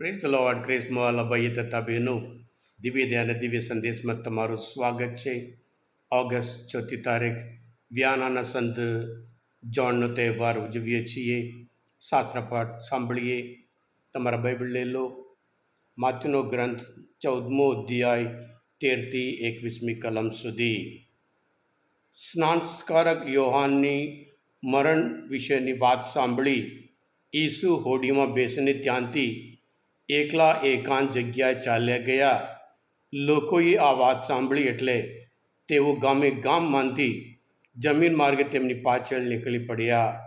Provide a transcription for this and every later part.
Press lord ક્રિસ્મો અલભાઈ તથા બહેનો દિવ્ય ધ્યાન દિવ્ય સંદેશમાં તમારું સ્વાગત છે ઓગસ્ટ ચોથી તારીખ વ્યાનાના સંત જોણનો તહેવાર ઉજવીએ છીએ શાસ્ત્રપાઠ સાંભળીએ તમારા બાઇબલ લઈ લો માથુનો ગ્રંથ ચૌદમો અધ્યાય તેરથી એકવીસમી કલમ સુધી સ્નાનસ્કારક યોહાનની મરણ વિશેની વાત સાંભળી ઈસુ હોડીમાં બેસીને ત્યાંથી એકલા એકાંત જગ્યાએ ચાલ્યા ગયા. લોકોએ આ વાત સાંભળી એટલે તેઓ ગામે ગામમાંથી જમીન માર્ગે તેમની પાછળ નીકળી પડ્યા.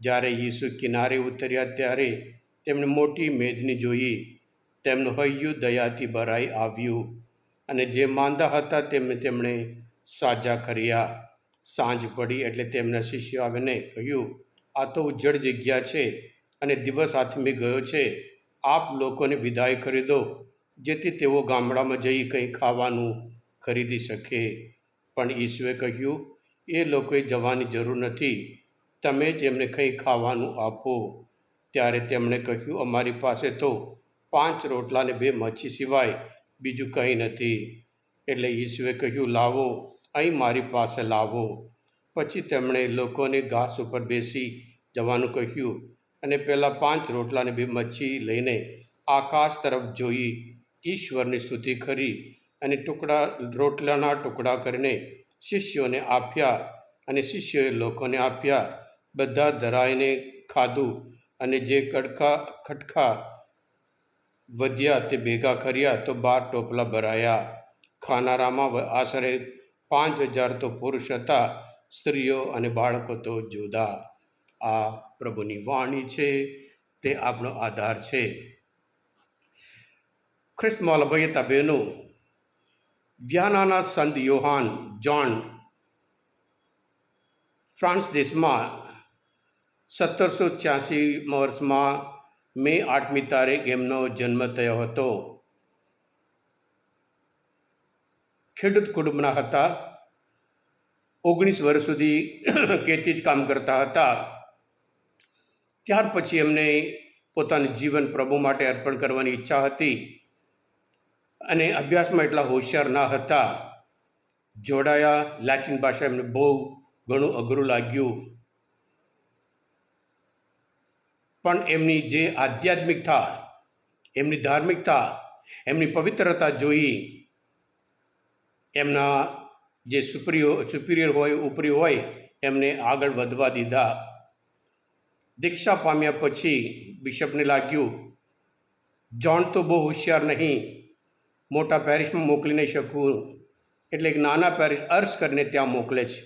જ્યારે યીશુ કિનારે ઉતર્યા ત્યારે તેમણે મોટી મેદની જોઈ. તેમનું હૈયું દયાથી ભરાઈ આવ્યું અને જે માંદા હતા તેમને તેમણે સાજા કર્યા. સાંજ પડી એટલે તેમના શિષ્યો આવીને કહ્યું, આ તો ઉજ્જડ જગ્યા છે અને દિવસ આથમી ગયો છે. આપ લોકોને વિદાય કરી દો, જેથી તેઓ ગામડામાં જઈ કંઈ ખાવાનું ખરીદી શકે. પણ ઈસુએ કહ્યું, એ લોકોએ જવાની જરૂર નથી. તમે જ એમને કંઈ ખાવાનું આપો. ત્યારે તેમણે કહ્યું, અમારી પાસે તો પાંચ રોટલા ને બે મચ્છી સિવાય બીજું કંઈ નથી. એટલે ઈસુએ કહ્યું, લાવો, અહીં મારી પાસે લાવો. પછી તેમણે લોકોને ઘાસ ઉપર બેસી જવાનું કહ્યું. અને પહેલાં પાંચ રોટલા અને બે મચ્છી લઈને આકાશ તરફ જોઈ, ઈશ્વરની સ્તુતિ કરી અને ટુકડા, રોટલાના ટુકડા કરીને શિષ્યોને આપ્યા અને શિષ્યોએ લોકોને આપ્યા, બધા ધરાઈને ખાધું અને જે કડકા ખટકા વધ્યા તે ભેગા કર્યા તો બાર ટોપલા ભરાયા. ખાનારામાં આશરે પાંચ હજાર તો પુરુષ હતા, સ્ત્રીઓ અને બાળકો તો જુદા. આ પ્રભુની વાણી છે, તે આપણો આધાર છે. ખ્રિસ્તમાલ ભયતા બહેનો, વ્યાનાના સંત યોહાન જોન, ફ્રાન્સ દેશમાં સત્તરસો છ્યાસી વર્ષમાં મે આઠમી તારીખ એમનો જન્મ થયો હતો. ખેડૂત કુટુંબના હતા. ઓગણીસ વર્ષ સુધી ખેતી જ કામ કરતા હતા. ત્યાર પછી એમને પોતાનું જીવન પ્રભુ માટે અર્પણ કરવાની ઈચ્છા હતી. અને અભ્યાસમાં એટલા હોશિયાર ના હતા. જોડાયા લેટિન ભાષા એમને બહુ ઘણું અઘરું લાગ્યું. પણ એમની જે આધ્યાત્મિકતા, એમની ધાર્મિકતા, એમની પવિત્રતા જોઈ, એમના જે સુપ્રિયો, સુપિરિયર હોય, ઉપરી હોય, એમને આગળ વધવા દીધા. દીક્ષા પામ્યા પછી બિશપને લાગ્યું જોન તો બહુ હોશિયાર નહીં. મોટા પેરિસમાં મોકલી નહીં શકું. એટલે એક નાના પેરિસ અર્શ કરીને ત્યાં મોકલે છે.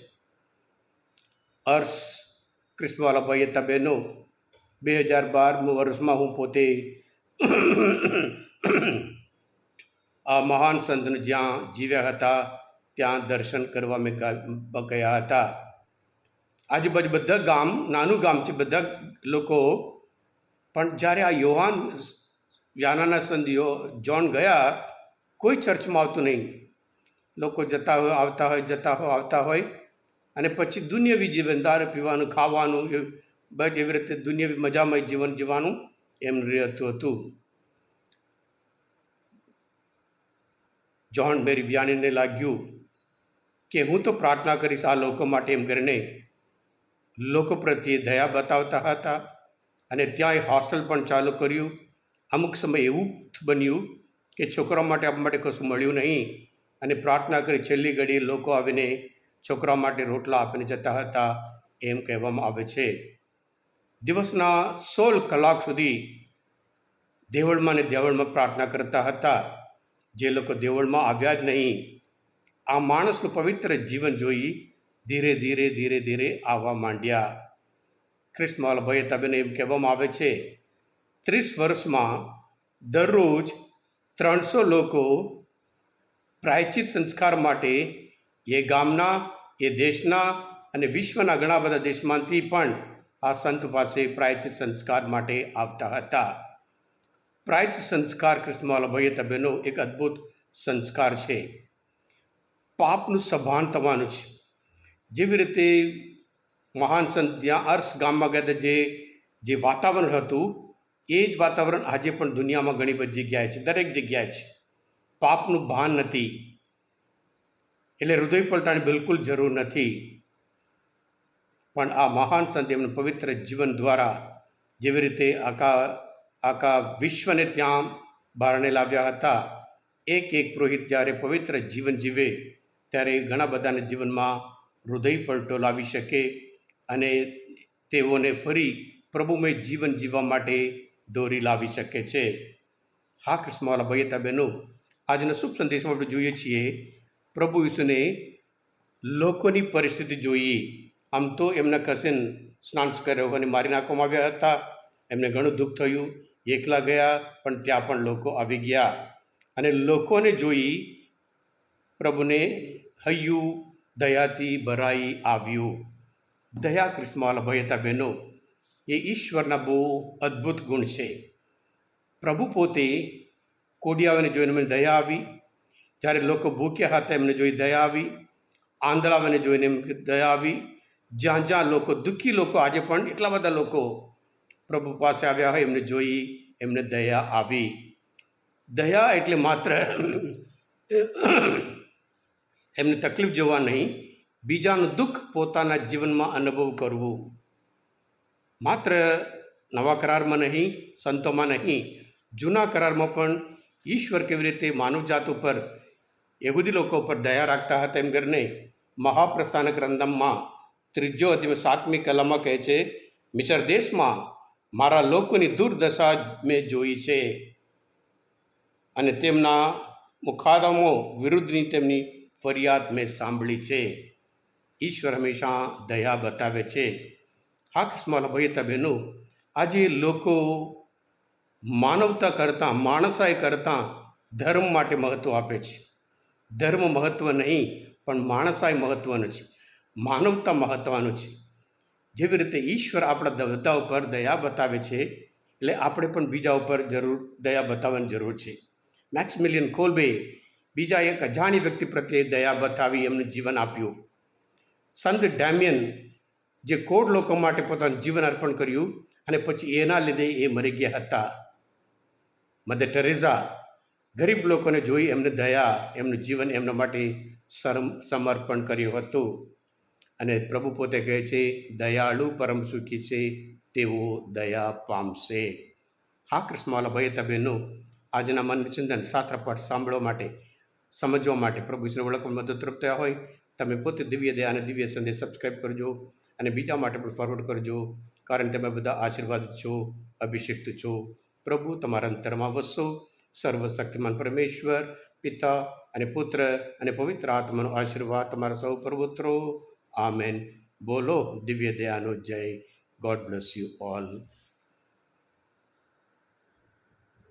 અર્શ ક્રિસ્મવાલા ભાઈએ તબેનો બે હજાર બારમું વર્ષમાં હું પોતે આ મહાન સંતને જ્યાં જીવ્યા હતા, ત્યાં દર્શન કરવા મેં ગયા હતા. આજુબાજુ બધા ગામ, નાનું ગામ છે, બધા લોકો. પણ જ્યારે આ યોહાન યાનાના સંધિઓ જોન ગયા, કોઈ ચર્ચમાં આવતું નહીં. લોકો જતા હોય, આવતા હોય, જતા હોય, આવતા હોય. અને પછી દુનિયાવી જીવન, દારૂ પીવાનું, ખાવાનું, એ બસ એવી રીતે દુનિયાવી મજામય જીવન જીવવાનું એમ રહેતું હતું. જોન મેરી વ્યાનીને લાગ્યું કે હું તો પ્રાર્થના કરીશ આ લોકો માટે એમ કરીને લોકો પ્રત્યે દયા બતાવતા હતા અને ત્યાં એ હોસ્ટેલ પણ ચાલુ કર્યું. અમુક સમય એવું બન્યું કે છોકરા માટે આપણા માટે કશું મળ્યું નહીં અને પ્રાર્થના કરી છેલ્લી ઘડીએ લોકો આવીને છોકરા માટે રોટલા આપીને જતા હતા એમ કહેવામાં આવે છે. દિવસના સોળ કલાક સુધી દેવળમાં ને દેવળમાં પ્રાર્થના કરતા હતા. જે લોકો દેવળમાં આવ્યા જ નહીં. આ માણસનું પવિત્ર જીવન જોઈ ધીરે ધીરે ધીરે ધીરે આવવા માંડ્યા. ભાઈ તબેને એમ કહેવામાં આવે છે, ત્રીસ વર્ષમાં દરરોજ ત્રણસો લોકો પ્રાયચિત સંસ્કાર માટે એ ગામના, એ દેશના અને વિશ્વના ઘણા બધા દેશમાંથી પણ આ સંત પાસે પ્રાયચિત સંસ્કાર માટે આવતા હતા. પ્રાયચિત સંસ્કાર કૃષ્ણવાલા ભાઈએ તબેનો એક અદ્ભુત સંસ્કાર છે. પાપનું સભાન થવાનું છે. જેવી રીતે મહાન સંત જ્યાં અર્શ ગામમાં ગયા જે જે વાતાવરણ હતું, એ જ વાતાવરણ આજે પણ દુનિયામાં ઘણી બધી જગ્યાએ છે, દરેક જગ્યાએ છે. પાપનું ભાન નથી. એટલે હૃદય પલટાની બિલકુલ જરૂર નથી. પણ આ મહાન સંત એમનું પવિત્ર જીવન દ્વારા જેવી રીતે આખા આખા વિશ્વને ત્યાં બારણે લાવ્યા હતા, એક એક પુરોહિત જ્યારે પવિત્ર જીવન જીવે, ત્યારે ઘણા બધાને જીવનમાં હૃદય પલટો લાવી શકે અને તેઓને ફરી પ્રભુમય જીવન જીવવા માટે દોરી લાવી શકે છે. હા, કૃષ્ણવાલા ભાઈ બહેનો, આજના શુભ સંદેશમાં આપણે જોઈએ છીએ, પ્રભુ ઈસુને લોકોની પરિસ્થિતિ જોઈ આમ તો એમના કસિન સ્નાન કર્યો અને મારી નાખવામાં આવ્યા હતા. એમને ઘણું દુઃખ થયું. એકલા ગયા, પણ ત્યાં પણ લોકો આવી ગયા. અને લોકોને જોઈ પ્રભુને હૈયું દયાથી ભરાઈ આવ્યું. દયા કૃષ્ણવાલા ભાઈ હતા બહેનો, એ ઈશ્વરના બહુ અદ્ભુત ગુણ છે. પ્રભુ પોતે કોડિયાઓને જોઈને એમને દયા આવી. જ્યારે લોકો ભૂખ્યા હતા એમને જોઈ દયા આવી. આંધળાઓને જોઈને એમ દયા આવી. જ્યાં જ્યાં લોકો, દુઃખી લોકો આજે પણ એટલા બધા લોકો પ્રભુ પાસે આવ્યા હોય, એમને જોઈ એમને દયા આવી. દયા એટલે માત્ર એમને તકલીફ જોવા નહીં, બીજાનું દુઃખ પોતાના જીવનમાં અનુભવ કરવું. માત્ર નવા કરારમાં નહીં, સંતોમાં નહીં, જૂના કરારમાં પણ ઈશ્વર કેવી રીતે માનવજાત ઉપર, યહૂદી લોકો ઉપર દયા રાખતા હતા એમ કરીને મહાપ્રસ્થાન ગ્રંથમાં ત્રીજો અધ્યમ સાતમી કલામાં કહે છે, મિસર દેશમાં મારા લોકોની દુર્દશા મેં જોઈ છે. અને તેમના મુખાદામો વિરુદ્ધની તેમની ફરિયાદ મેં સાંભળી છે. ઈશ્વર હંમેશા દયા બતાવે છે. હા કિસ્માલ ભાઈ બહેનો, આજે લોકો માનવતા કરતાં માણસાય કરતાં ધર્મ માટે મહત્ત્વ આપે છે. ધર્મ મહત્ત્વ નહીં, પણ માણસાય મહત્ત્વનું છે. માનવતા મહત્ત્વનું છે. જેવી રીતે ઈશ્વર આપણા દેવતા ઉપર દયા બતાવે છે, એટલે આપણે પણ બીજા ઉપર જરૂર દયા બતાવવાની જરૂર છે. મેક્સમિલિયન કોલબે બીજા એક અજાણી વ્યક્તિ પ્રત્યે દયા બતાવી એમનું જીવન આપ્યું. સંત ડેમિયન જે કોડ લોકો માટે પોતાનું જીવન અર્પણ કર્યું અને પછી એના લીધે એ મરી ગયા હતા. મધર ટેરેઝા ગરીબ લોકોને જોઈ એમને દયા, એમનું જીવન એમના માટે સરમ સમર્પણ કર્યું હતું. અને પ્રભુ પોતે કહે છે, દયાળુ પરમ સુખી છે, તેઓ દયા પામશે. હા કૃષ્ણવાલા ભાઈ તબેનો આજના મન શાસ્ત્રપાઠ સાંભળવા માટે સમજવા માટે. પ્રભુ ઈશ્વર ઓળખવા મદદરૂપ થયા હોય, તમે પોતે દિવ્ય દયા અને દિવ્ય સંદેશ સબસ્ક્રાઈબ કરજો અને બીજા માટે પણ ફોરવર્ડ કરજો, કારણ તમે બધા આશીર્વાદ છો અભિષિક્ત છો. પ્રભુ, તમારા અંતરમાં વસો. સર્વશક્તિમાન પરમેશ્વર, પિતા અને પુત્ર અને પવિત્ર આત્માનો આશીર્વાદ તમારા સૌ પ્રભુત્રો આમેન. બોલો, દિવ્ય દયાનો જય. God bless you all